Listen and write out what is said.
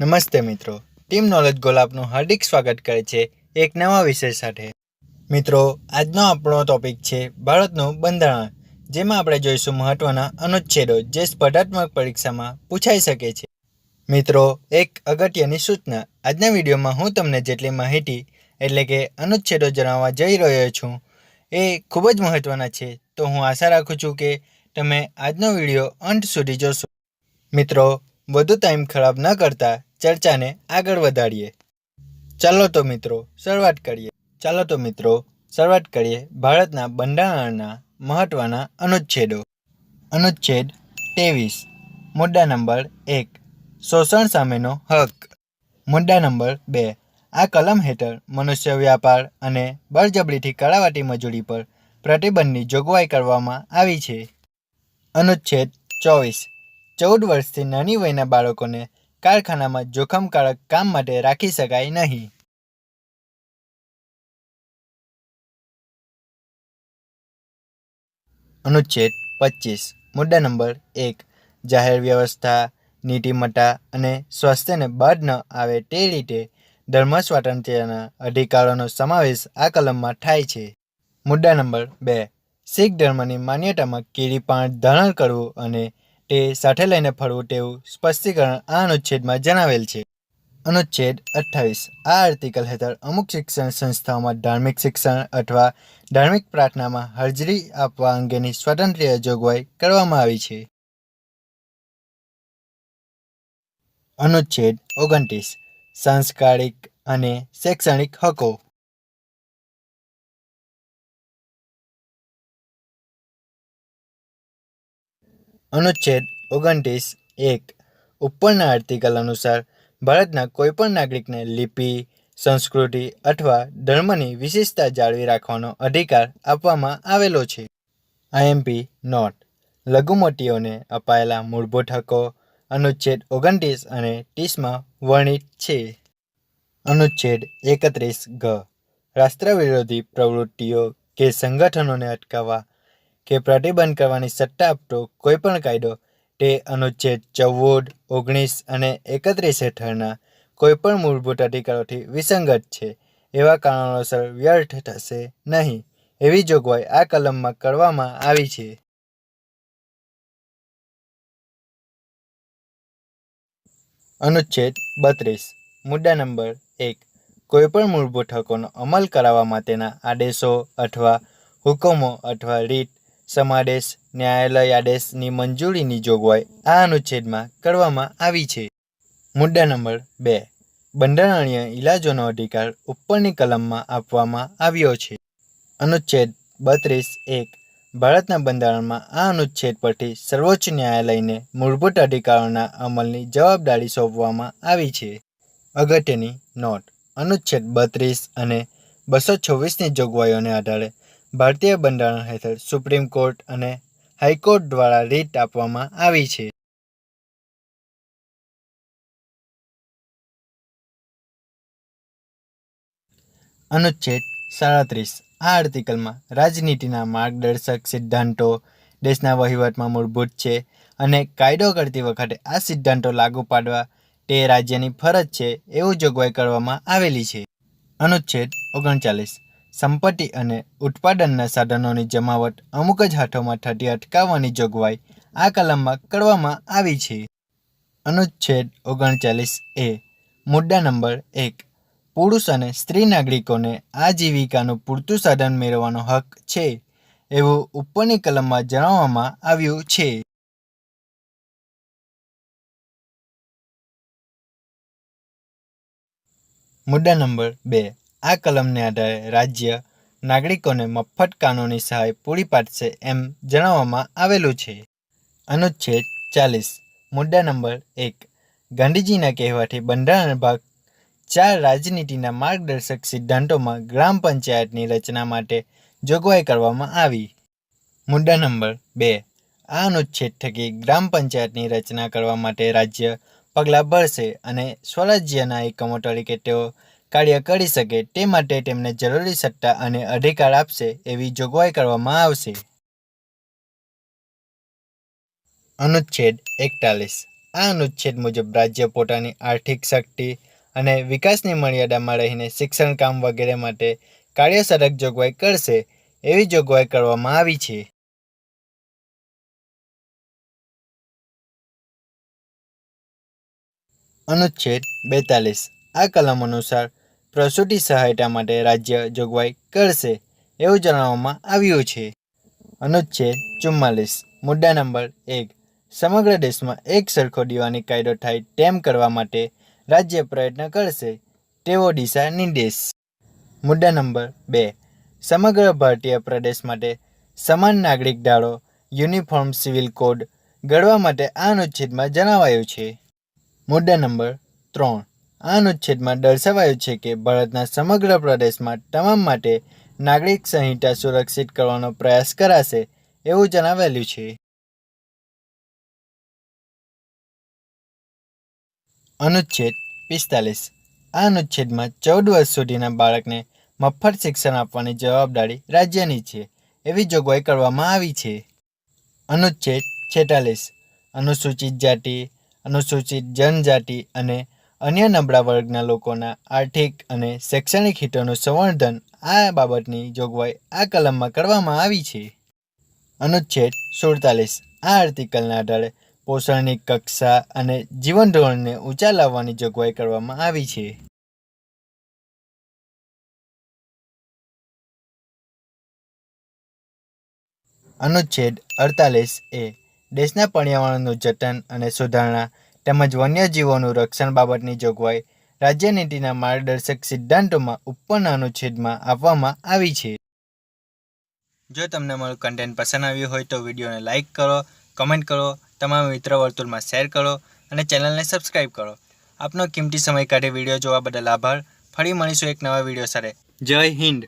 નમસ્તે મિત્રો. Team knowledge ગોલાબનું હાર્દિક સ્વાગત કરે છે એક નવા વિષય સાથે. મિત્રો, આજનો આપણો ટોપિક છે ભારતનું બંધારણ, જેમાં આપણે જોઈશું મહત્વના અનુચ્છેદો જે સ્પર્ધાત્મક પરીક્ષામાં પૂછાઈ શકે છે. મિત્રો, એક અગત્યની સૂચના. આજના વિડીયોમાં હું તમને જેટલી માહિતી, એટલે કે અનુચ્છેદો જણાવવા જઈ રહ્યો છું, એ ખૂબ જ મહત્વના છે. તો હું આશા રાખું છું કે તમે આજનો વીડિયો અંત સુધી જોશો. મિત્રો વધુ ટાઈમ ખરાબ ન કરતા ચર્ચાને આગળ વધારીએ. ચાલો તો મિત્રો, શરૂઆત કરીએ. ચાલો તો મિત્રો, શરૂઆત કરીએ ભારતના બંધારણના મહત્વના અનુચ્છેદો. અનુચ્છેદ ત્રેવીસ. મુદ્દા નંબર એક, શોષણ સામેનો હક. મુદ્દા નંબર બે, આ કલમ હેઠળ મનુષ્ય વ્યાપાર અને બળજબરીથી કરાવાતી મજૂરી પર પ્રતિબંધની જોગવાઈ કરવામાં આવી છે. અનુચ્છેદ ચોવીસ ચૌદ વર્ષથી નાની વયના બાળકોને કારખાનામાં જોખમકારક કામ માટે રાખી શકાય નહીં. અનુચ્છેદ પચીસ, મુદ્દા નંબર એક, જાહેર વ્યવસ્થા નીતિમત્તા અને સ્વાસ્થ્યને બાદ ન આવે તે રીતે ધર્મ સ્વાતંત્ર્યના અધિકારોનો સમાવેશ આ કલમમાં થાય છે. મુદ્દા નંબર બે, શીખ ધર્મની માન્યતામાં કીડી પાણ ધારણ કરવું અને તે સાથે લઈને ફરવું તેવું સ્પષ્ટીકરણ આ અનુચ્છેદમાં જણાવેલ છે. અનુચ્છેદ અઠ્ઠાવીસ. આ આર્ટિકલ હેઠળ અમુક શિક્ષણ સંસ્થાઓમાં ધાર્મિક શિક્ષણ અથવા ધાર્મિક પ્રાર્થનામાં હાજરી આપવા અંગેની સ્વાતંત્ર્ય જોગવાઈ કરવામાં આવી છે. અનુચ્છેદ ઓગણત્રીસ. સાંસ્કારિક અને શૈક્ષણિક હકો. અનુચ્છેદ ઓગણત્રીસ એક ઉપરના આર્ટિકલ અનુસાર ભારતના કોઈપણ નાગરિકને લિપિ, સંસ્કૃતિ અથવા ધર્મની વિશેષતા જાળવી રાખવાનો અધિકાર આપવામાં આવેલો છે. આઈએમપી નોટ લઘુમતીઓને અપાયેલા મૂળભૂત હકો અનુચ્છેદ ઓગણત્રીસ અને ત્રીસમાં વર્ણિત છે. અનુચ્છેદ એકત્રીસ ગ રાષ્ટ્રવિરોધી પ્રવૃત્તિઓ કે સંગઠનોને અટકાવવા કે પ્રતિબંધ કરવાની સત્તા આપતો કોઈપણ કાયદો, તે અનુચ્છેદ ચૌદ, ઓગણીસ અને એકત્રીસ હેઠળના કોઈપણ મૂળભૂત અધિકારોથી વિસંગત છે, એવા કારણોસર વ્યર્થ થશે નહીં, એવી જોગવાઈ આ કલમમાં કરવામાં આવી છે. અનુચ્છેદ બત્રીસ, મુદ્દા નંબર એક, કોઈપણ મૂળભૂત હકોનો અમલ કરાવવા માટેના આદેશો અથવા હુકમો અથવા રીત સમાદેશ ન્યાયાલય આદેશની મંજૂરીની જોગવાઈ આ અનુચ્છેદમાં કરવામાં આવી છે. મુદ્દા નંબર બે. બંધારણીય ઇલાજોનો અધિકાર ઉપરની કલમમાં આપવામાં આવ્યો છે. અનુચ્છેદ બત્રીસ એક. ભારતના બંધારણમાં આ અનુચ્છેદ પરથી સર્વોચ્ચ ન્યાયાલયને મૂળભૂત અધિકારોના અમલની જવાબદારી સોંપવામાં આવી છે. અગત્યની નોટ અનુચ્છેદ બત્રીસ અને બસો છવ્વીસની જોગવાઈઓને આધારે ભારતીય બંધારણ હેઠળ સુપ્રીમ કોર્ટ અને હાઈકોર્ટ દ્વારા રીત આપવામાં આવી છે. અનુચ્છેદ સાડત્રીસ. આ આર્ટિકલમાં રાજનીતિના માર્ગદર્શક સિદ્ધાંતો, દેશના વહીવટમાં મૂળભૂત છે અને કાયદો કરતી વખતે આ સિદ્ધાંતો લાગુ પાડવા તે રાજ્યની ફરજ છે એવું જોગવાઈ કરવામાં આવેલી છે. અનુચ્છેદ ઓગણચાલીસ. સંપત્તિ અને ઉત્પાદનના સાધનોની જમાવટ અમુક જ હાથોમાં થતી અટકાવવાની જોગવાઈ આ કલમમાં કરવામાં આવી છે. અનુચ્છેદ ઓગણચાલીસ એ, મુદ્દા નંબર એક, પુરુષ અને સ્ત્રી નાગરિકોને આજીવિકાનું પૂરતું સાધન મેળવવાનો હક છે, એવું ઉપરની કલમમાં જણાવવામાં આવ્યું છે. મુદ્દા નંબર બે આ કલમને આધારે રાજ્ય નાગરિકોને મફત કાનૂની સહાય પૂરી પાડશે એમ જણાવવામાં આવેલું છે. અનુચ્છેદ ચાલીસ, મુદ્દા નંબર એક, ગાંધીજીના કહેવાથી બંધારણ ભાગ ચાર રાજનીતિના માર્ગદર્શક સિદ્ધાંતોમાં ગ્રામ પંચાયતની રચના માટે જોગવાઈ કરવામાં આવી. મુદ્દા નંબર બે, આ અનુચ્છેદ થકી ગ્રામ પંચાયતની રચના કરવા માટે રાજ્ય પગલાં ભરશે અને સ્વરાજ્યના એકમો તરીકે તેઓ કાર્ય કરી શકે તે માટે તેમને જરૂરી સત્તા અને અધિકાર આપશે એવી જોગવાઈ કરવામાં આવશે. અનુચ્છેદ એકતાલીસ. આ અનુચ્છેદ મુજબ રાજ્ય પોતાની આર્થિક શક્તિ અને વિકાસની મર્યાદામાં રહીને શિક્ષણ કામ વગેરે માટે કાર્યસરક જોગવાઈ કરશે એવી જોગવાઈ કરવામાં આવી છે. અનુચ્છેદ બેતાલીસ. આ કલમ અનુસાર પ્રસૂતિ સહાયતા માટે રાજ્ય જોગવાઈ કરશે એવું જણાવવામાં આવ્યું છે. અનુચ્છેદ ચુમ્માલીસ. મુદ્દા નંબર એક. સમગ્ર દેશમાં એક સરખો દીવાની કાયદો થાય તેમ કરવા માટે રાજ્ય પ્રયત્ન કરશે તેવો દિશા નિર્દેશ. મુદ્દા નંબર બે. સમગ્ર ભારતીય પ્રદેશ માટે સમાન નાગરિક ધારો યુનિફોર્મ, સિવિલ કોડ ઘડવા માટે આ અનુચ્છેદમાં જણાવાયું છે. મુદ્દા નંબર ત્રણ. આ અનુચ્છેદમાં દર્શાવાયું છે કે ભારતના સમગ્ર પ્રદેશમાં તમામ માટે નાગરિક સંહિતા સુરક્ષિત કરવાનો પ્રયાસ કરાશે એવું જણાવેલું છે. અનુચ્છેદ પિસ્તાલીસ. આ અનુચ્છેદમાં ચૌદ વર્ષ સુધીના બાળકને મફત શિક્ષણ આપવાની જવાબદારી રાજ્યની છે એવી જોગવાઈ કરવામાં આવી છે. અનુચ્છેદ છેતાલીસ. અનુસૂચિત જાતિ, અનુસૂચિત જનજાતિ અને અન્ય નબળા વર્ગના લોકોના આર્થિક અને શૈક્ષણિક હિતોનું સંવર્ધન આ બાબતની જોગવાઈ આ કલમમાં કરવામાં આવી છે. અનુચ્છેદ સુડતાલીસ આ આર્ટિકલના આધારે પોષણની કક્ષા અને જીવન ધોરણને ઊંચા લાવવાની જોગવાઈ કરવામાં આવી છે. અનુચ્છેદ અડતાલીસ એ દેશના પર્યાવરણનું જતન અને સુધારણા તેમજ વન્યજીવોનું રક્ષણ બાબતની જોગવાઈ રાજ્ય નીતિના માર્ગદર્શક સિદ્ધાંતોમાં ઉપરના અનુચ્છેદમાં આપવામાં આવી છે. જો તમને મારું કન્ટેન્ટ પસંદ આવ્યું હોય તો વિડીયોને લાઇક કરો કમેન્ટ કરો તમારા મિત્ર વર્તુળમાં શેર કરો અને ચેનલને સબસ્ક્રાઇબ કરો. આપનો કિંમતી સમય કાઢી વીડિયો જોવા બદલ આભાર. ફરી મળીશું એક નવા વીડિયો સાથે. જય હિન્દ.